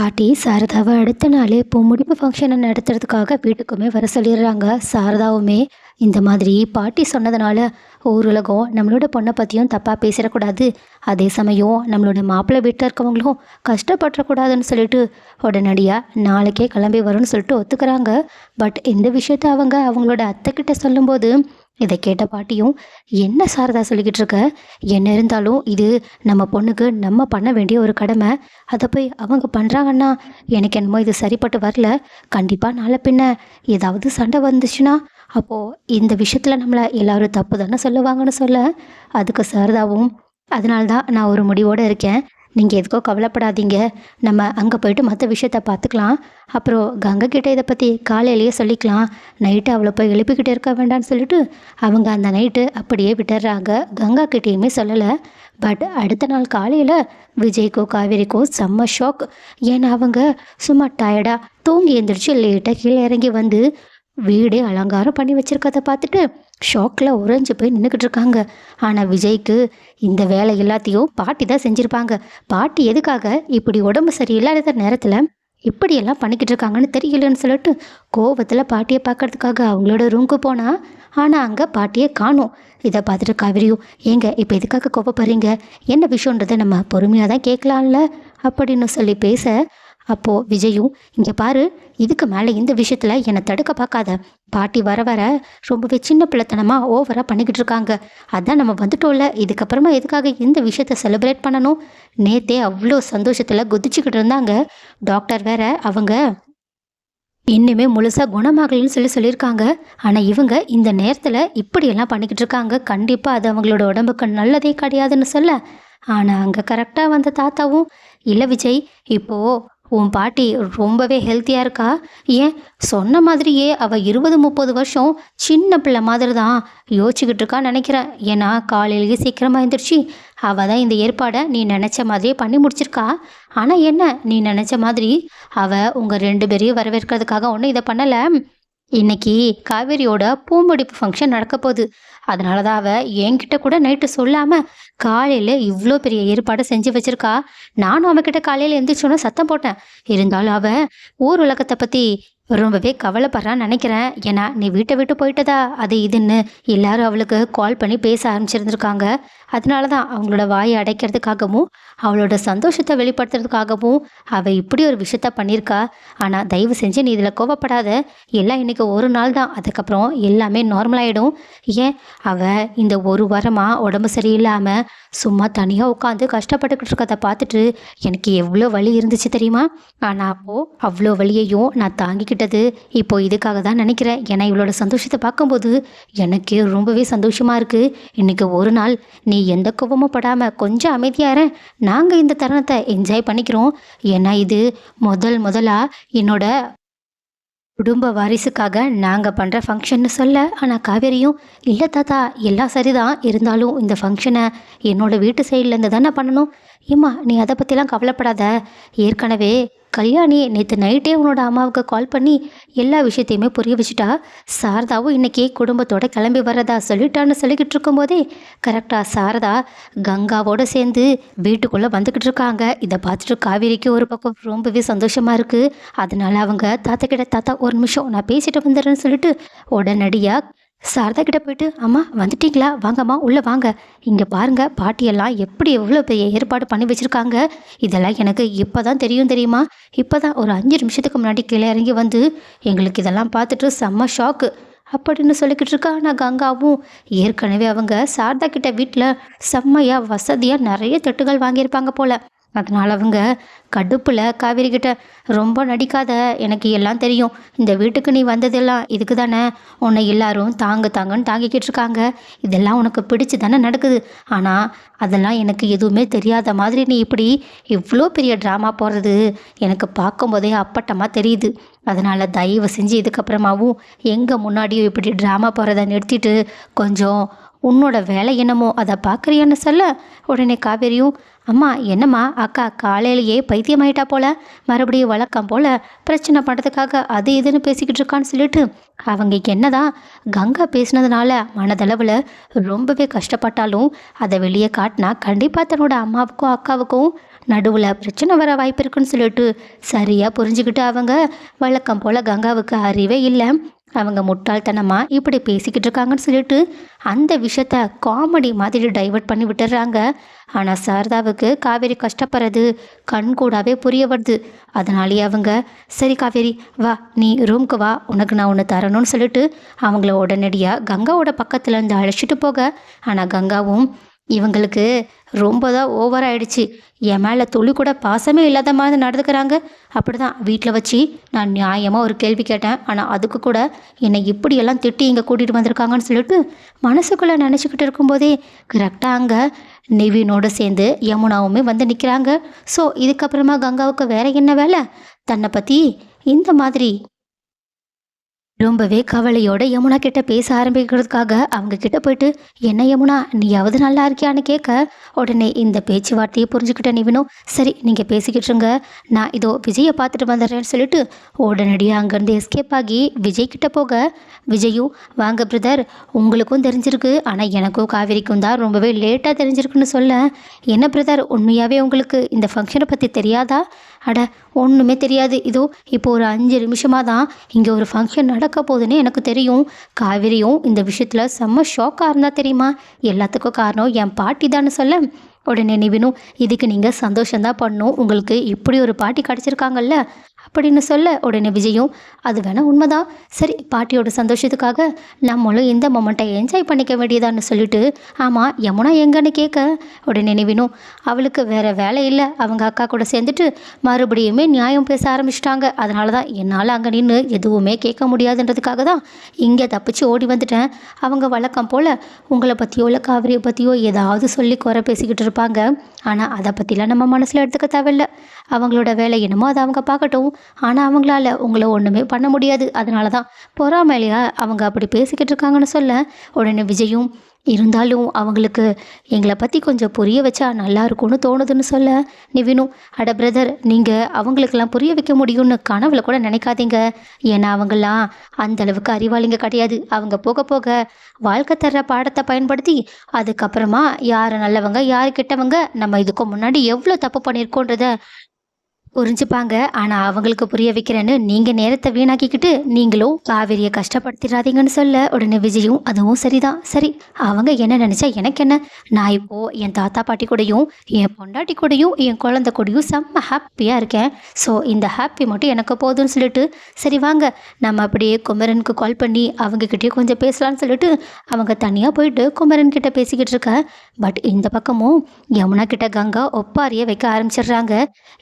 பாட்டி சாரதாவை அடுத்த நாளே இப்போ முடிப்பு ஃபங்க்ஷனை நடத்துறதுக்காக வீட்டுக்குமே வர சொல்லிடுறாங்க. சாரதாவுமே இந்த மாதிரி பாட்டி சொன்னதுனால ஊருலகம் நம்மளோட பொண்ணை பற்றியும் தப்பாக பேசிடக்கூடாது. அதே சமயம் நம்மளோட மாப்பிள்ளை வீட்டில் இருக்கவங்களும் கஷ்டப்படக்கூடாதுன்னு சொல்லிட்டு உடனடியாக நாளைக்கே கிளம்பி வரும்னு சொல்லிட்டு ஒத்துக்கிறாங்க. பட் இந்த விஷயத்த அவங்க அவங்களோட அத்தைக்கிட்ட சொல்லும்போது இதை கேட்ட பாட்டியும் என்ன சாரதா சொல்லிக்கிட்டு இருக்க என்ன இருந்தாலும் இது நம்ம பொண்ணுக்கு நம்ம பண்ண வேண்டிய ஒரு கடமை. அதை போய் அவங்க பண்ணுறாங்கன்னா எனக்கு என்னமோ இது சரிப்பட்டு வரல. கண்டிப்பாக நாளை பின்ன ஏதாவது சண்டை வந்துச்சுன்னா அப்போது இந்த விஷயத்தில் நம்மளை எல்லோரும் தப்பு தானே சொல்லுவாங்கன்னு சொல்ல. அதுக்கு சாரதாவும் அதனால்தான் நான் ஒரு முடிவோடு இருக்கேன். நீங்கள் எதுக்கோ கவலைப்படாதீங்க. நம்ம அங்கே போயிட்டு மற்ற விஷயத்த பார்த்துக்கலாம் அப்புறம் கங்கை கிட்டே இதை பற்றி காலையிலேயே சொல்லிக்கலாம். நைட்டு அவளை போய் எழுப்பிக்கிட்டே இருக்க வேண்டாம்னு சொல்லிட்டு அவங்க அந்த நைட்டு அப்படியே விட்டுடுறாங்க கங்கா கிட்டேயுமே சொல்லலை. பட் அடுத்த நாள் காலையில் விஜய்க்கோ காவேரிக்கோ செம்ம ஷாக் ஏன்னா அவங்க சும்மா டயர்டாக தூங்கி எழுந்திரிச்சு லேட்டாக கீழே இறங்கி வந்து வீடே அலங்காரம் பண்ணி வச்சுருக்கதை பார்த்துட்டு ஷாக்கில் உறைஞ்சு போய் நின்றுக்கிட்டு இருக்காங்க. ஆனால் விஜய்க்கு இந்த வேலை எல்லாத்தையும் பாட்டி தான் செஞ்சுருப்பாங்க. பாட்டி எதுக்காக இப்படி உடம்பு சரியில்லாத நேரத்தில் இப்படியெல்லாம் பண்ணிக்கிட்டு இருக்காங்கன்னு தெரியலன்னு சொல்லிட்டு கோவத்தில் பாட்டியை பார்க்கறதுக்காக அவங்களோட ரூமுக்கு போனால் ஆனால் அங்கே பாட்டியை காணும். இதை பார்த்துட்டு காவிரியும் ஏங்க இப்போ எதுக்காக கோவப்படுறீங்க? என்ன விஷயன்றதை நம்ம பொறுமையாக தான் கேட்கலாம்ல? அப்படின்னு சொல்லி பேச அப்போது விஜயும் இங்கே பாரு இதுக்கு மேலே இந்த விஷயத்தில் என்னை தடுக்க பார்க்காத. பாட்டி வர வர ரொம்பவே சின்ன பிள்ளைத்தனமாக ஓவராக பண்ணிக்கிட்டு இருக்காங்க. அதான் நம்ம வந்துட்டோம்ல இதுக்கப்புறமா எதுக்காக இந்த விஷயத்த செலிப்ரேட் பண்ணணும்? நேத்தே அவ்வளோ சந்தோஷத்தில் குதிச்சுக்கிட்டு இருந்தாங்க. டாக்டர் வேற அவங்க இன்னுமே முழுசாக குணமாகலன்னு சொல்லி சொல்லியிருக்காங்க. ஆனால் இவங்க இந்த நேரத்தில் இப்படியெல்லாம் பண்ணிக்கிட்டு இருக்காங்க. கண்டிப்பாக அது அவங்களோட உடம்புக்கு நல்லதே கிடையாதுன்னு சொல்ல. ஆனால் அங்கே கரெக்டாக வந்த தாத்தாவும் இல்லை விஜய் இப்போது உன் பாட்டி ரொம்பவே ஹெல்த்தியாக இருக்கா? ஏன்? சொன்ன மாதிரியே அவள் இருபது முப்பது வருஷம் சின்ன பிள்ளை மாதிரி தான் யோசிச்சுக்கிட்டு இருக்கான்னு நினைக்கிறேன். ஏன்னா காலையிலேயே சீக்கிரமாக எழுந்திரிச்சு அவள் தான் இந்த ஏற்பாடை நீ நினச்ச மாதிரியே பண்ணி முடிச்சிருக்கா. ஆனால் என்ன நீ நினச்ச மாதிரி அவள் உங்கள் ரெண்டு பேரையும் வரவேற்கிறதுக்காக ஒன்றும் இதை பண்ணலை. இன்னைக்கு காவேரியோட பூம்படிப்பு ஃபங்க்ஷன் நடக்க போகுது. அதனால தான் அவள் என்கிட்ட கூட நைட்டு சொல்லாமல் காலையில் இவ்வளோ பெரிய ஏற்பாடு செஞ்சு வச்சிருக்கா. நானும் அவகிட்ட காலையில் எந்திரிச்சோன்னு சத்தம் போட்டேன். இருந்தாலும் அவள் ஊர் உலகத்தை பற்றி ரொம்பவே கவலைப்படுறான்னு நினைக்கிறேன். ஏன்னா நீ வீட்டை விட்டு போயிட்டதா? அது இதுன்னு எல்லாரும் அவளுக்கு கால் பண்ணி பேச ஆரம்பிச்சிருந்துருக்காங்க. அதனால தான் அவங்களோட வாயை அடைக்கிறதுக்காகவும் அவளோட சந்தோஷத்தை வெளிப்படுத்துறதுக்காகவும் அவள் இப்படி ஒரு விஷயத்த பண்ணியிருக்கா. ஆனால் தயவு செஞ்சு நீ இதில் கோவப்படாத. எல்லாம் இன்னைக்கு ஒரு நாள் தான். அதுக்கப்புறம் எல்லாமே நார்மல் ஆகிடும் ஏன்? அவள் இந்த ஒரு வாரமாக உடம்பு சரியில்லாமல் சும்மா தனியாக உட்காந்து கஷ்டப்பட்டுக்கிட்டு இருக்கதை பார்த்துட்டு எனக்கு எவ்வளோ வலி இருந்துச்சு தெரியுமா? ஆனால் அப்போது அவ்வளோ வலியையும் நான் தாங்கிக்கிட்டு தாங்கிக்கிட்டது இப்போ இதுக்காக தான் நினைக்கிறேன். ஏன்னா இவளோட சந்தோஷத்தை பார்க்கும்போது எனக்கே ரொம்பவே சந்தோஷமாக இருக்குது இன்றைக்கி ஒரு நாள் நீ எந்த கோபமும் படாமல் கொஞ்சம் அமைதியாகிற நாங்கள் இந்த தருணத்தை என்ஜாய் பண்ணிக்கிறோம். ஏன்னா இது முதல் முதலாக என்னோட குடும்ப வாரிசுக்காக நாங்கள் பண்ணுற ஃபங்க்ஷன்னு சொல்ல ஆனால் காவேரியும் இல்லை தாத்தா எல்லாம் சரிதான். இருந்தாலும் இந்த ஃபங்க்ஷனை என்னோடய வீட்டு சைட்லேருந்து தானே பண்ணணும்? ஏம்மா நீ அதை பற்றிலாம் கவலைப்படாத. ஏற்கனவே கல்யாணி நேற்று நைட்டே உன்னோட அம்மாவுக்கு கால் பண்ணி எல்லா விஷயத்தையுமே புரிய வச்சுட்டா சாரதாவும் இன்றைக்கி குடும்பத்தோட கிளம்பி வர்றதா சொல்லிட்டான்னு சொல்லிக்கிட்டு இருக்கும்போதே கரெக்டாக சாரதா கங்காவோட சேர்ந்து வீட்டுக்குள்ளே வந்துக்கிட்டு இருக்காங்க. இதை பார்த்துட்டு காவேரிக்கு ஒரு பக்கம் ரொம்பவே சந்தோஷமாக இருக்குது அதனால அவங்க தாத்தா கிட்ட தாத்தா ஒரு நிமிஷம் நான் பேசிட்டு வந்துடுறேன்னு சொல்லிட்டு உடனடியாக சாரதா கிட்ட போயிட்டு அம்மா வந்துட்டீங்களா? வாங்கம்மா உள்ளே வாங்க. இங்கே பாருங்க பாட்டியெல்லாம் எப்படி எவ்வளோ பெரிய ஏற்பாடு பண்ணி வச்சுருக்காங்க. இதெல்லாம் எனக்கு இப்போ தான் தெரியும் தெரியுமா? இப்போ தான் ஒரு அஞ்சு நிமிஷத்துக்கு முன்னாடி கீழே இறங்கி வந்து எங்களுக்கு இதெல்லாம் பார்த்துட்டு செம்ம ஷாக்கு அப்படின்னு சொல்லிக்கிட்டு இருக்கா ஆனால் கங்காவும் ஏற்கனவே அவங்க சாரதா கிட்ட வீட்டில் செம்மையாக வசதியாக நிறைய தட்டுகள் வாங்கியிருப்பாங்க போல். அதனால் அவங்க கடுப்பில் காவேரி கிட்ட ரொம்ப நடிக்காத எனக்கு எல்லாம் தெரியும். இந்த வீட்டுக்கு நீ வந்ததெல்லாம் இதுக்கு தானே? உன்னை எல்லாரும் தாங்க தாங்கன்னு தாங்கிக்கிட்டு இருக்காங்க. இதெல்லாம் உனக்கு பிடிச்சி தானே நடக்குது. ஆனால் அதெல்லாம் எனக்கு எதுவுமே தெரியாத மாதிரி நீ இப்படி இவ்வளோ பெரிய ட்ராமா போடுறது. எனக்கு பார்க்கும்போதே அப்பட்டமாக தெரியுது. அதனால் தயவு செஞ்சு இதுக்கப்புறமாவும் எங்கள் முன்னாடியும் இப்படி ட்ராமா போகிறத நிறுத்திட்டு கொஞ்சம் உன்னோட வேலை என்னமோ அதை பார்க்குறியான்னு சொல்ல. உடனே காவேரியும் அம்மா என்னம்மா? அக்கா காலையிலேயே பைத்தியமாயிட்டா போல. மறுபடியும் வழக்கம் போல் பிரச்சனை பண்ணுறதுக்காக அது இதுன்னு பேசிக்கிட்டு இருக்கான்னு சொல்லிட்டு அவங்க என்னதான் கங்கா பேசினதுனால மனதளவில் ரொம்பவே கஷ்டப்பட்டாலும் அதை வெளியே காட்டினா கண்டிப்பாக தன்னோட அம்மாவுக்கும் அக்காவுக்கும் நடுவில் பிரச்சனை வர வாய்ப்பு இருக்குன்னு சொல்லிட்டு சரியாக புரிஞ்சுக்கிட்டு அவங்க வழக்கம் போல் கங்காவுக்கு அறிவே இல்லை. அவங்க முட்டாள்தனமாக இப்படி பேசிக்கிட்டு இருக்காங்கன்னு சொல்லிட்டு அந்த விஷயத்த காமெடி மாதிரி டைவர்ட் பண்ணி விட்டுறாங்க. ஆனால் சாரதாவுக்கு காவேரி கஷ்டப்படுறது கண் கூடாவே புரிய வருது. அதனாலேயே அவங்க சரி காவேரி வா நீ ரூம்க்கு வா உனக்கு நான் ஒன்று தரணும்னு சொல்லிட்டு அவங்கள உடனடியாக கங்காவோட பக்கத்தில் இருந்து அழைச்சிட்டு போக. ஆனால் கங்காவும் இவங்களுக்கு ரொம்ப தான் ஓவர் ஆயிடுச்சு. என் மேலே துளி கூட பாசமே இல்லாத மாதிரி நடந்துக்கிறாங்க. அப்படி தான் வீட்டில் வச்சு நான் நியாயமாக ஒரு கேள்வி கேட்டேன். ஆனால் அதுக்கு கூட என்னை இப்படியெல்லாம் திட்டி இங்கே கூட்டிகிட்டு வந்திருக்காங்கன்னு சொல்லிட்டு மனசுக்குள்ளே நினச்சிக்கிட்டு இருக்கும்போதே கரெக்டாக அங்கே நிவினோடு சேர்ந்து யமுனாவுமே வந்து நிற்கிறாங்க ஸோ இதுக்கப்புறமா கங்காவுக்கு வேற என்ன வேலை? தன்னை பற்றி இந்த மாதிரி ரொம்பவே கவலையோட யமுனா கிட்ட பேச ஆரம்பிக்கிறதுக்காக அவங்க கிட்ட போயிட்டு என்ன யமுனா நீயாவது நல்லா இருக்கியான்னு கேட்க உடனே இந்த பேச்சுவார்த்தையை புரிஞ்சுக்கிட்ட நிவினும் சரி நீங்கள் பேசிக்கிட்டு இருங்க. நான் இதோ விஜயை பார்த்துட்டு வந்துடுறேன்னு சொல்லிட்டு உடனடியாக அங்கேருந்து எஸ்கேப் ஆகி விஜய் கிட்ட போக விஜயும் வாங்க பிரதர் உங்களுக்கும் தெரிஞ்சிருக்கு. ஆனால் எனக்கும் காவேரிக்கும் தான் ரொம்பவே லேட்டாக தெரிஞ்சிருக்குன்னு சொல்ல. என்ன பிரதர் உண்மையாகவே உங்களுக்கு இந்த ஃபங்க்ஷனை பற்றி தெரியாதா? அட ஒன்றுமே தெரியாது. இதோ இப்போ ஒரு அஞ்சு நிமிஷமாக தான் இங்கே ஒரு ஃபங்க்ஷன் நடக்க போகுதுன்னு எனக்கு தெரியும். காவிரியும் இந்த விஷயத்தில் செம்ம ஷாக்காக இருந்தால் தெரியுமா? எல்லாத்துக்கும் காரணம் என் பாட்டி தான்னு சொல்ல. உடனே நிவினும் இதுக்கு நீங்கள் சந்தோஷம்தான் பண்ணணும் உங்களுக்கு இப்படி ஒரு பாட்டி கிடச்சிருக்காங்கல்ல. அப்படின்னு சொல்ல உடனே விஜயும் அது வேணால் உண்மைதான். சரி பாட்டியோட சந்தோஷத்துக்காக நம்மளும் இந்த மொமெண்ட்டை என்ஜாய் பண்ணிக்க வேண்டியதான்னு சொல்லிட்டு ஆமாம் யமுனா எங்கன்னு கேட்க உடனே நினைவினும் அவளுக்கு வேறு வேலை இல்லை. அவங்க அக்கா கூட சேர்ந்துட்டு மறுபடியுமே நியாயம் பேச ஆரம்பிச்சிட்டாங்க. அதனால தான் என்னால் அங்கே நின்று எதுவுமே கேட்க முடியாதுன்றதுக்காக தான் இங்கே தப்பிச்சு ஓடி வந்துட்டேன். அவங்க வழக்கம் போல் உங்களை பற்றியோ இல்லை காவிரியை பற்றியோ ஏதாவது சொல்லி குறை பேசிக்கிட்டு இருப்பாங்க. ஆனால் அதை பற்றிலாம் நம்ம மனசில் எடுத்துக்க தேவையில்ல. அவங்களோட வேலை என்னமோ அதை அவங்க பார்க்கட்டும். ஆனால் அவங்களால உங்களை ஒன்றுமே பண்ண முடியாது. அதனால தான் பொறாமையிலையா அவங்க அப்படி பேசிக்கிட்டு இருக்காங்கன்னு சொல்ல உடனே விஜயும் இருந்தாலும் அவங்களுக்கு எங்களை பற்றி கொஞ்சம் புரிய வச்சா நல்லா இருக்கும்னு தோணுதுன்னு சொல்ல நிவினும் அட பிரதர் நீங்கள் அவங்களுக்கெல்லாம் புரிய வைக்க முடியும்னு கனவுல கூட நினைக்காதீங்க. ஏன்னா அவங்கெல்லாம் அந்த அளவுக்கு அறிவாளிங்க கிடையாது. அவங்க போக போக வாழ்க்கை தர்ற பாடத்தை பயன்படுத்தி அதுக்கப்புறமா யார் நல்லவங்க யார் கெட்டவங்க நம்ம இதுக்கு முன்னாடி எவ்வளோ தப்பு பண்ணியிருக்கோன்றத புரிஞ்சுப்பாங்க. ஆனால் அவங்களுக்கு புரிய வைக்கிறேன்னு நீங்கள் நேரத்தை வீணாக்கிக்கிட்டு நீங்களும் காவேரியை கஷ்டப்படுத்திடாதீங்கன்னு சொல்ல உடனே விஜயும் அதுவும் சரிதான். சரி அவங்க என்ன நினச்சா எனக்கு என்ன? நான் இப்போது என் தாத்தா பாட்டி கூடயும் என் பொண்டாட்டி கூடயும் என் குழந்தை கூடயும் செம்ம ஹாப்பியாக இருக்கேன். ஸோ இந்த ஹாப்பி மட்டும் எனக்கு போதும்னு சொல்லிட்டு சரி வாங்க நம்ம அப்படியே குமரனுக்கு கால் பண்ணி அவங்கக்கிட்டேயே கொஞ்சம் பேசலாம்னு சொல்லிட்டு அவங்க தனியாக போயிட்டு குமரன் கிட்ட பேசிக்கிட்டு இருக்க. பட் இந்த பக்கமும் யமுனா கிட்ட கங்கா ஒப்பாரியை வைக்க ஆரம்பிச்சிடுறாங்க.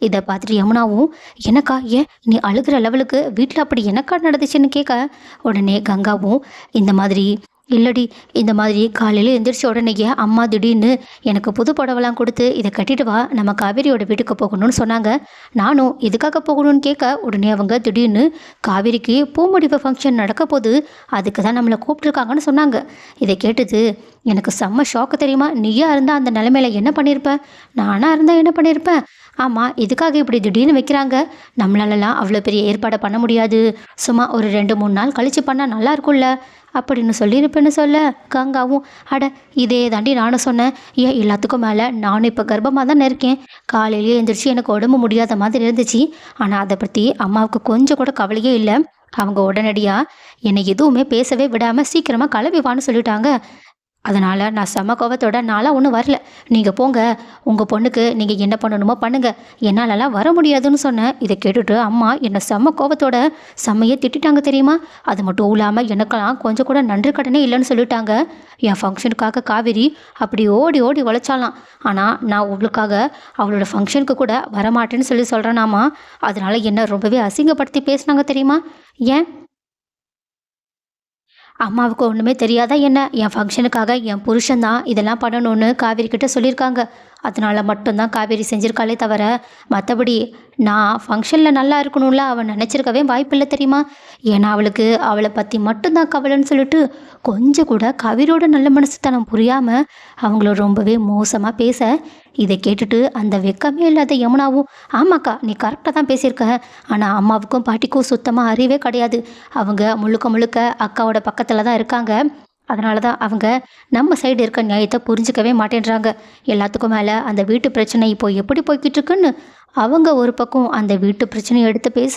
இதை பார்த்துட்டு யமுனாவும் எனக்கா ஏன்? நீ அழுகிற லெவலுக்கு வீட்டில் அப்படி எனக்கா நடந்துச்சுன்னு கேட்க உடனே கங்காவும் இந்த மாதிரி இல்லடி இந்த மாதிரி காலையில் எந்திரிச்ச உடனேயே அம்மா திடீர்னு எனக்கு புது புடவெல்லாம் கொடுத்து இதை கட்டிட்டு வா நம்ம காவேரியோட வீட்டுக்கு போகணும்னு சொன்னாங்க. நானும் எதுக்காக போகணும்னு கேட்க உடனே அவங்க திடீர்னு காவேரிக்கு பூமுடிவு ஃபங்க்ஷன் நடக்க போது அதுக்கு தான் நம்மளை கூப்பிட்ருக்காங்கன்னு சொன்னாங்க. இதை கேட்டது எனக்கு செம்ம ஷாக்கு தெரியுமா? நீயா இருந்தால் அந்த நிலைமையில என்ன பண்ணியிருப்ப நானாக இருந்தால் என்ன பண்ணியிருப்பேன் ஆமாம் இதுக்காக இப்படி திடீர்னு வைக்கிறாங்க? நம்மளாலலாம் அவ்வளோ பெரிய ஏற்பாடை பண்ண முடியாது. சும்மா ஒரு ரெண்டு மூணு நாள் கழித்து பண்ணால் நல்லா இருக்கும்ல. அப்படின்னு சொல்லியிருப்பேன்னு சொல்ல கங்காவும் அட இதே தாண்டி நானும் சொன்னேன். ஏன் எல்லாத்துக்கும் மேலே நானும் இப்போ கர்ப்பமாக தானே இருக்கேன். காலையிலேயே எழுந்திரிச்சு எனக்கு உடம்பு முடியாத மாதிரி இருந்துச்சு. ஆனால் அதை பற்றி அம்மாவுக்கு கொஞ்சம் கூட கவலையே இல்லை. அவங்க உடனடியாக என்னை எதுவுமே பேசவே விடாமல் சீக்கிரமாக கிளம்பி வான்னு சொல்லிட்டாங்க. அதனால் நான் செம கோவத்தோட நாளாக ஒன்றும் வரல. நீங்கள் போங்க. உங்கள் பொண்ணுக்கு நீங்கள் என்ன பண்ணணுமோ பண்ணுங்கள் என்னாலலாம் வர முடியாதுன்னு சொன்னேன். இதை கேட்டுட்டு அம்மா என்னை செம்ம கோபத்தோட செம்மையே திட்டிட்டாங்க தெரியுமா? அது மட்டும் இல்லாமல் எனக்கெல்லாம் கொஞ்சம் கூட நன்றி கடனே இல்லைன்னு சொல்லிட்டாங்க. என் ஃபங்க்ஷனுக்காக காவேரி அப்படி ஓடி ஓடி உழைச்சாலாம் ஆனால் நான் அவளுக்காக அவளோட ஃபங்க்ஷனுக்கு கூட வரமாட்டேன்னு சொல்லி சொல்கிறேனாமா அதனால் என்னை ரொம்பவே அசிங்கப்படுத்தி பேசுனாங்க தெரியுமா? ஏன்? அம்மாவுக்கு ஒன்றுமே தெரியாதா என்ன? என் ஃபங்க்ஷனுக்காக என் புருஷன் தான் இதெல்லாம் பண்ணணும்னு காவேரி கிட்ட சொல்லியிருக்காங்க. அதனால மட்டும்தான் காவேரி செஞ்சிருக்காளே தவிர மற்றபடி நான் ஃபங்க்ஷனில் நல்லா இருக்கணும்ல அவன் நினச்சிருக்கவே வாய்ப்பில்லை தெரியுமா? ஏன்னா அவளுக்கு அவளை பற்றி மட்டும்தான் கவலைன்னு சொல்லிட்டு கொஞ்சம் கூட கவிரோட நல்ல மனசுத்தனம் புரியாமல் அவங்கள ரொம்பவே மோசமாக பேச இதை கேட்டுட்டு அந்த வெக்கமே இல்லாத யமுனாவும் ஆமாக்கா நீ கரெக்டாக தான் பேசியிருக்க. ஆனால் அம்மாவுக்கும் பாட்டிக்கும் சுத்தமாக அறிவே கிடையாது. அவங்க முழுக்க முழுக்க அக்காவோட பக்கத்தில் தான் இருக்காங்க. அதனால தான் அவங்க நம்ம சைடு இருக்க நியாயத்தை புரிஞ்சுக்கவே மாட்டேன்றாங்க. எல்லாத்துக்கும் மேலே அந்த வீட்டு பிரச்சனை இப்போ எப்படி போய்கிட்டு இருக்குன்னு அவங்க ஒரு பக்கம் அந்த வீட்டு பிரச்சனையை எடுத்து பேச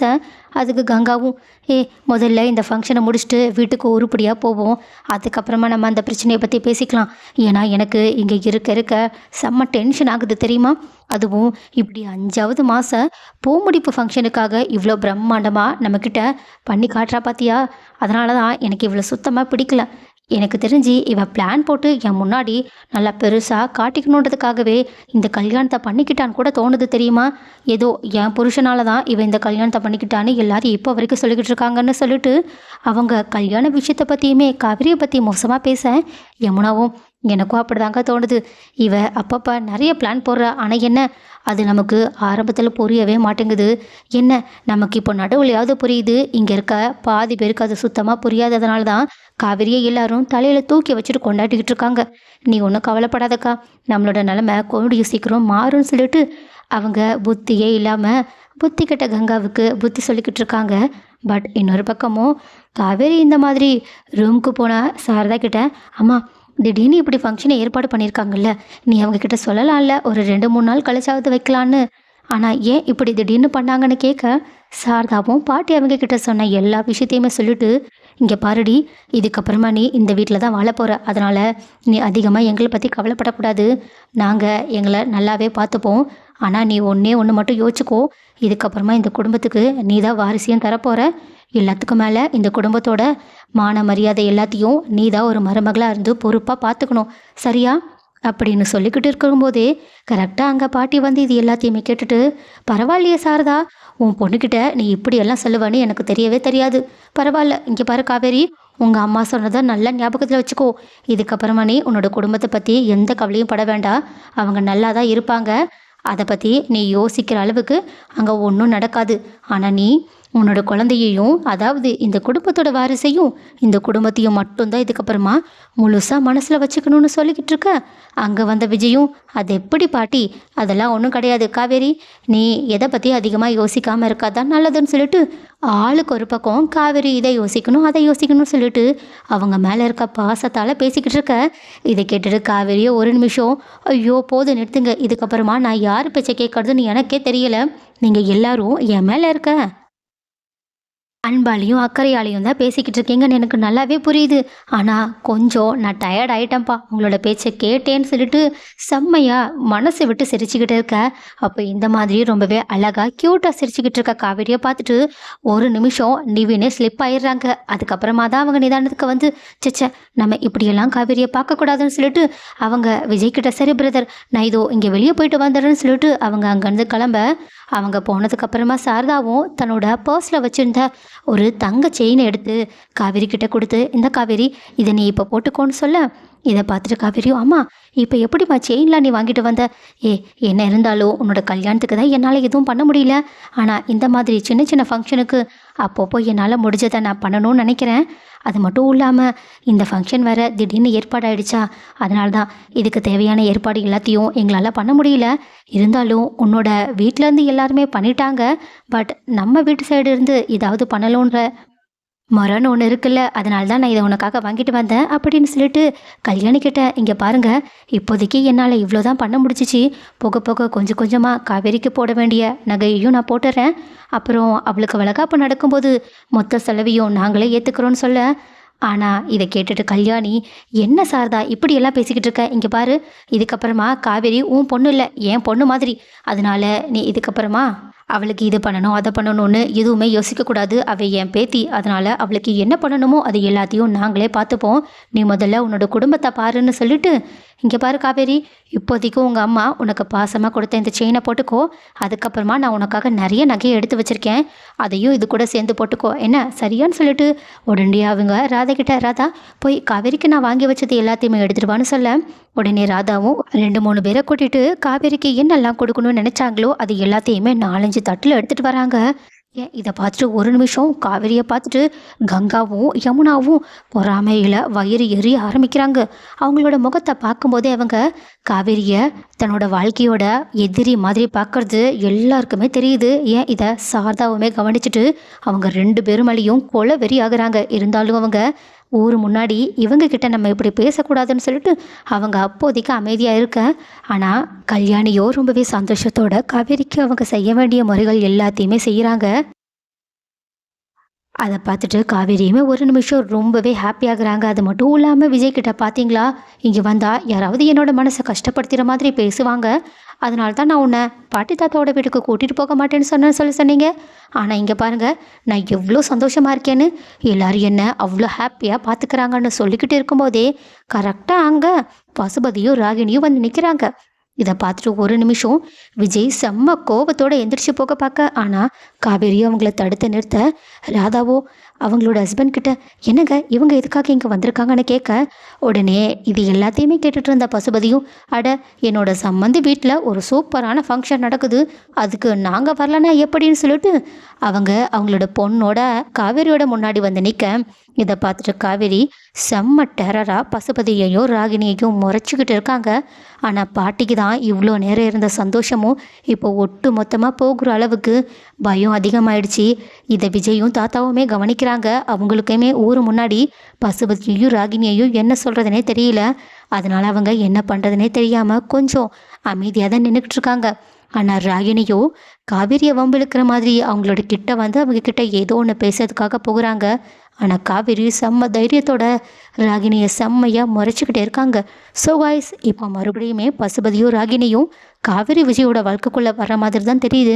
அதுக்கு கங்காவும் ஏ முதல்ல இந்த ஃபங்க்ஷனை முடிச்சுட்டு வீட்டுக்கு உருப்படியாக போவோம். அதுக்கப்புறமா நம்ம அந்த பிரச்சனையை பற்றி பேசிக்கலாம். ஏன்னா எனக்கு இங்கே இருக்க இருக்க செம்ம டென்ஷன் ஆகுது தெரியுமா? அதுவும் இப்படி அஞ்சாவது மாதம் பூமுடிப்பு ஃபங்க்ஷனுக்காக இவ்வளோ பிரம்மாண்டமாக நம்மக்கிட்ட பண்ணி காட்டுறா பார்த்தியா அதனால தான் எனக்கு இவ்வளோ சுத்தமாக பிடிக்கல. எனக்கு தெரிஞ்சு இவ பிளான் போட்டு என் முன்னாடி நல்லா பெருசாக காட்டிக்கணுன்றதுக்காகவே இந்த கல்யாணத்தை பண்ணிக்கிட்டான்னு கூட தோணுது தெரியுமா? ஏதோ என் புருஷனால தான் இவன் இந்த கல்யாணத்தை பண்ணிக்கிட்டான்னு எல்லாரும் இப்போ வரைக்கும் சொல்லிக்கிட்டு இருக்காங்கன்னு சொல்லிட்டு அவங்க கல்யாண விஷயத்தை பற்றியுமே காவிரியை பற்றி மோசமாக பேச யமுனாவும் எனக்கும் அப்படிதாங்க தோணுது. இவ அப்பப்போ நிறைய பிளான் போடுறா. ஆனால் என்ன? அது நமக்கு ஆரம்பத்தில் புரியவே மாட்டேங்குது. என்ன? நமக்கு இப்போ நடுவுலையாவது புரியுது. இங்கே இருக்க பாதி பேருக்கு அது சுத்தமாக புரியாததுனால தான் காவிரியை எல்லாரும் தலையில் தூக்கி வச்சுட்டு கொண்டாடிக்கிட்டு இருக்காங்க. நீ ஒன்றும் கவலைப்படாதக்கா. நம்மளோட நிலமை கூடிய சீக்கிரம் மாறும்னு சொல்லிட்டு அவங்க புத்தியே இல்லாமல் புத்தி கெட்ட கங்காவுக்கு புத்தி சொல்லிக்கிட்டு இருக்காங்க. பட் இன்னொரு பக்கமும் காவேரி இந்த மாதிரி ரூமுக்கு போனால் சாரதா கிட்ட அம்மா திடீர்னு இப்படி ஃபங்க்ஷனை ஏற்பாடு பண்ணியிருக்காங்கல்ல? நீ அவங்க கிட்ட சொல்லலாம்ல. ஒரு ரெண்டு மூணு நாள் கழிச்சாவது வைக்கலான்னு ஆனால் ஏன் இப்படி திடீர்னு பண்ணாங்கன்னு கேட்க சாரதாவும் பாட்டி அவங்க கிட்ட சொன்ன எல்லா விஷயத்தையுமே சொல்லிட்டு இங்கே பாருடி இதுக்கப்புறமா நீ இந்த வீட்டில் தான் வாழ போகிற அதனால் நீ அதிகமாக எங்களை பற்றி கவலைப்படக்கூடாது. நாங்கள் எங்களை நல்லாவே பார்த்துப்போம். ஆனால் நீ ஒன்றே ஒன்று மட்டும் யோசிச்சுக்கோ. இதுக்கப்புறமா இந்த குடும்பத்துக்கு நீ தான் வாரிசையும் தரப்போகிற எல்லாத்துக்கும் மேலே இந்த குடும்பத்தோட மான மரியாதை எல்லாத்தையும் நீ தான் ஒரு மருமகளாக இருந்து பொறுப்பாக பார்த்துக்கணும் சரியா? அப்படின்னு சொல்லிக்கிட்டு இருக்கும்போதே கரெக்டாக அங்கே பாட்டி வந்து இது எல்லாத்தையுமே கேட்டுட்டு பரவாயில்லையே சாரதா உன் பொண்ணுக்கிட்ட நீ இப்படியெல்லாம் சொல்லுவான்னு எனக்கு தெரியவே தெரியாது. பரவாயில்ல இங்கே பாரு காவேரி உங்கள் அம்மா சொன்னதை நல்ல ஞாபகத்தில் வச்சுக்கோ. இதுக்கப்புறமா நீ உன்னோட குடும்பத்தை பற்றி எந்த கவலையும் பட வேண்டாம். அவங்க நல்லா தான் இருப்பாங்க. அதை பற்றி நீ யோசிக்கிற அளவுக்கு அங்கே ஒன்றும் நடக்காது. ஆனால் நீ உன்னோட குழந்தையையும் அதாவது இந்த குடும்பத்தோட வாரிசையும் இந்த குடும்பத்தையும் மட்டும்தான் இதுக்கப்புறமா முழுசாக மனசில் வச்சுக்கணும்னு சொல்லிக்கிட்டு இருக்க. அங்கே வந்த விஜயும் அது எப்படி பாட்டி? அதெல்லாம் ஒன்றும் கிடையாது. காவேரி நீ எதை பற்றி அதிகமாக யோசிக்காமல் இருக்காதான் நல்லதுன்னு சொல்லிட்டு ஆளுக்கு ஒரு பக்கம் காவேரி இதை யோசிக்கணும் அதை யோசிக்கணும்னு சொல்லிட்டு அவங்க மேலே இருக்க பாசத்தால் பேசிக்கிட்டு இருக்க. இதை கேட்டுட்டு காவேரியோ ஒரு நிமிஷம் ஐயோ போதும் நிறுத்துங்க. இதுக்கப்புறமா நான் யார் பேச்சை கேட்கறதுன்னு எனக்கே தெரியல. நீங்கள் எல்லாரும் என் மேலே இருக்க. அன்பாலையும் அக்கறையாலையும் தான் பேசிக்கிட்டு இருக்கீங்கன்னு எனக்கு நல்லாவே புரியுது. ஆனால் கொஞ்சம் நான் டயர்ட் ஆயிட்டேன்ப்பா. உங்களோட பேச்சை கேட்டேன்னு சொல்லிட்டு செம்மையாக மனசை விட்டு சிரிச்சுக்கிட்டு இருக்க. அப்போ இந்த மாதிரி ரொம்பவே அழகாக க்யூட்டாக சிரிச்சுக்கிட்டு இருக்க காவேரியை பார்த்துட்டு ஒரு நிமிஷம் நிவினே ஸ்லிப் ஆயிடுறாங்க. அதுக்கப்புறமா தான் அவங்க நிதானத்துக்கு வந்து சச்ச நம்ம இப்படியெல்லாம் காவேரியை பார்க்கக்கூடாதுன்னு சொல்லிட்டு அவங்க விஜய் கிட்ட சரி பிரதர் நான் இதோ இங்கே வெளியே போயிட்டு வந்துடுறேன்னு சொல்லிட்டு அவங்க அங்கேருந்து கிளம்ப அவங்க போனதுக்கப்புறமா சாரதாவும் தன்னோட பர்ஸில் வச்சுருந்த ஒரு தங்க செயினை எடுத்து காவேரி கிட்ட கொடுத்து இந்த காவேரி இதை நீ இப்போ போட்டுக்கோன்னு சொல்ல இதை பார்த்துட்டு காவேரியும் அம்மா இப்போ எப்படிம்மா செயின்லாம் நீ வாங்கிட்டு வந்த? ஏ என்ன இருந்தாலும் உன்னோட கல்யாணத்துக்கு தான் என்னால் எதுவும் பண்ண முடியல. ஆனால் இந்த மாதிரி சின்ன சின்ன ஃபங்க்ஷனுக்கு அப்பப்போ என்னால் முடிஞ்சதை நான் பண்ணணும்னு நினைக்கிறேன். அது மட்டும் இல்லாமல் இந்த ஃபங்க்ஷன் வேறு திடீர்னு ஏற்பாடாயிடுச்சா? அதனால தான் இதுக்கு தேவையான ஏற்பாடு எல்லாத்தையும் எங்களால் பண்ண முடியல. இருந்தாலும் உன்னோட வீட்டிலேருந்து எல்லாருமே பண்ணிட்டாங்க. பட் நம்ம வீட்டு சைடு இருந்து ஏதாவது பண்ணணுன்ற மரம்னு ஒன்று இருக்குல்ல அதனால தான் நான் இதை உனக்காக வாங்கிட்டு வந்தேன் அப்படின்னு சொல்லிட்டு கல்யாணி கிட்ட இங்கே பாருங்கள் இப்போதைக்கு என்னால் இவ்வளோ தான் பண்ண முடிச்சிச்சு போக போக கொஞ்சம் கொஞ்சமாக காவேரிக்கு போட வேண்டிய நகையையும் நான் போட்டுறேன். அப்புறம் அவளுக்கு வளகாப்பு நடக்கும்போது மொத்த செலவையும் நாங்களே ஏற்றுக்கிறோன்னு சொல்ல. ஆனால் இதை கேட்டுட்டு கல்யாணி என்ன சாரதா இப்படியெல்லாம் பேசிக்கிட்டு இருக்க? இங்கே பாரு இதுக்கப்புறமா காவேரி உன் பொண்ணு இல்லை என் பொண்ணு மாதிரி. அதனால நீ இதுக்கப்புறமா அவளுக்கு இது பண்ணணும் அதை பண்ணணும்னு எதுவுமே யோசிக்கக்கூடாது அவள் என் பேத்தி. அதனால் அவளுக்கு என்ன பண்ணணுமோ அது எல்லாத்தையும் நாங்களே பார்த்துப்போம். நீ முதல்ல உன்னோட குடும்பத்தை பாருன்னு சொல்லிட்டு இங்கே பாரு காவேரி இப்போதைக்கு உங்கள் அம்மா உனக்கு பாசமாக கொடுத்த இந்த செயினை போட்டுக்கோ. அதுக்கப்புறமா நான் உனக்காக நிறைய நகையை எடுத்து வச்சுருக்கேன். அதையும் இது கூட சேர்ந்து போட்டுக்கோ. என்ன? சரியான்னு சொல்லிட்டு உடனே அவங்க ராதா கிட்ட ராதா போய் காவேரிக்கு நான் வாங்கி வச்சது எல்லாத்தையுமே எடுத்துட்டு வான்னு சொல்ல. உடனே ராதாவும் ரெண்டு மூணு பேரை கூட்டிட்டு காவேரிக்கு என்னெல்லாம் கொடுக்கணும்னு நினச்சாங்களோ அது எல்லாத்தையுமே நாலஞ்சு தட்டில் எடுத்துகிட்டு வராங்க. ஏன்? இதை பார்த்துட்டு ஒரு நிமிஷம் காவேரியை பார்த்துட்டு கங்காவும் யமுனாவும் பொறாமையில் வயிறு எரிய ஆரம்பிக்கிறாங்க. அவங்களோட முகத்தை பார்க்கும்போதே அவங்க காவேரியை தன்னோட வாழ்க்கையோட எதிரி மாதிரி பார்க்கறது எல்லாருக்குமே தெரியுது. ஏன்? இதை சாரதாவுமே கவனிச்சுட்டு அவங்க ரெண்டு பேரும் மேலேயும் கொலை வெறி ஆகுறாங்க. இருந்தாலும் அவங்க ஊர் முன்னாடி இவங்க கிட்ட நம்ம இப்படி பேசக்கூடாதுன்னு சொல்லிட்டு அவங்க அப்போதைக்கு அமைதியாக இருக்க. ஆனால் கல்யாணியோ ரொம்பவே சந்தோஷத்தோட காவேரிக்கு அவங்க செய்ய வேண்டிய முறைகள் எல்லாத்தையுமே செய்கிறாங்க அதை பார்த்துட்டு காவேரியுமே ஒரு நிமிஷம் ரொம்பவே ஹாப்பியாகிறாங்க அது மட்டும் இல்லாமல் விஜய் கிட்ட பார்த்தீங்களா இங்கே வந்தால் யாராவது என்னோட மனசை கஷ்டப்படுத்துகிற மாதிரி பேசுவாங்க. அதனால தான் நான் உன்னை பாட்டி தாத்தாவோட வீட்டுக்கு கூட்டிகிட்டு போக மாட்டேன்னு சொன்னேன்னு சொல்லி சொன்னீங்க. ஆனால் இங்கே பாருங்கள் நான் எவ்வளோ சந்தோஷமாக இருக்கேன்னு எல்லாரும் என்ன அவ்வளோ ஹாப்பியாக பார்த்துக்கிறாங்கன்னு சொல்லிக்கிட்டு இருக்கும்போதே கரெக்டாக அங்கே பசுபதியும் ராகினியும் வந்து நிற்கிறாங்க இதை பார்த்துட்டு ஒரு நிமிஷம் விஜய் செம்ம கோபத்தோடு எந்திரிச்சு போக பார்க்க. ஆனால் காவேரியும் அவங்கள தடுத்து நிறுத்த ராதாவோ அவங்களோட ஹஸ்பண்ட் கிட்ட என்னங்க இவங்க எதுக்காக இங்கே வந்திருக்காங்கன்னு கேட்க? உடனே இது எல்லாத்தையுமே கேட்டுட்டு இருந்த பசுபதியும் அட என்னோட சம்மந்தி வீட்டில் ஒரு சூப்பரான ஃபங்க்ஷன் நடக்குது. அதுக்கு நாங்கள் வரலன்னா எப்படின்னு சொல்லிட்டு அவங்க அவங்களோட பொண்ணோட காவேரியோட முன்னாடி வந்து நிற்க இதை பார்த்துட்டு காவேரி செம்ம டெரராக பசுபதியையும் ராகினியையும் முறைச்சிக்கிட்டு இருக்காங்க. ஆனால் பாட்டிக்கு தான் இவ்வளோ நேரம் இருந்த சந்தோஷமும் இப்போ ஒட்டு மொத்தமாக போகிற அளவுக்கு பயம் அதிகமாயிடுச்சு. இதை விஜயும் தாத்தாவுமே கவனிக்கிறாங்க. அவங்களுக்குமே ஊர் முன்னாடி பசுபதியையும் ராகினியையும் என்ன சொல்கிறதுனே தெரியல. அதனால் அவங்க என்ன பண்ணுறதுனே தெரியாமல் கொஞ்சம் அமைதியாக தான் நின்றுக்கிட்டு இருக்காங்க. ஆனால் ராகினியோ காவேரியை வம்பிழுக்கிற மாதிரி அவங்களோட கிட்ட வந்து அவங்க கிட்ட ஏதோ ஒன்று பேசுறதுக்காக போகிறாங்க. ஆனால் காவேரி செம்ம தைரியத்தோட ராகினியை செம்மையாக முறைச்சிக்கிட்டே இருக்காங்க. ஸோ வாய்ஸ் இப்போ மறுபடியுமே பசுபதியும் ராகினியும் காவேரி விஜயோட வாழ்க்கைக்குள்ளே வர மாதிரி தான் தெரியுது.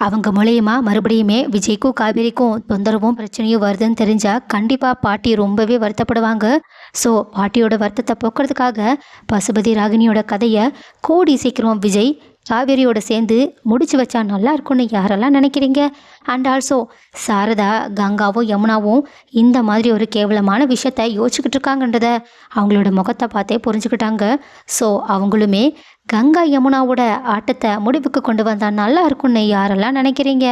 அவங்க மூலயமா மறுபடியுமே விஜய்க்கும் காவேரிக்கும் தொந்தரவும் பிரச்சனையும் வருதுன்னு தெரிஞ்சால் கண்டிப்பாக பாட்டி ரொம்பவே வருத்தப்படுவாங்க. ஸோ பாட்டியோட வருத்தத்தை போக்குறதுக்காக பசுபதி ராகினியோட கதையை கூடி சீக்கிரம் விஜய் காவேரியோட சேர்ந்து முடிச்சு வச்சா நல்லா இருக்கும்னு யாரெல்லாம் நினைக்கிறீங்க? அண்ட் ஆல்சோ சாரதா கங்காவும் யமுனாவும் இந்த மாதிரி ஒரு கேவலமான விஷயத்த யோசிச்சுக்கிட்டு இருக்காங்கன்றத அவங்களோட முகத்தை பார்த்தே புரிஞ்சுக்கிட்டாங்க. ஸோ அவங்களுமே கங்கா யமுனாவோட ஆட்டத்தை முடிவுக்கு கொண்டு வந்தால் நல்லா இருக்கும்னு யாரெல்லாம் நினைக்கிறீங்க?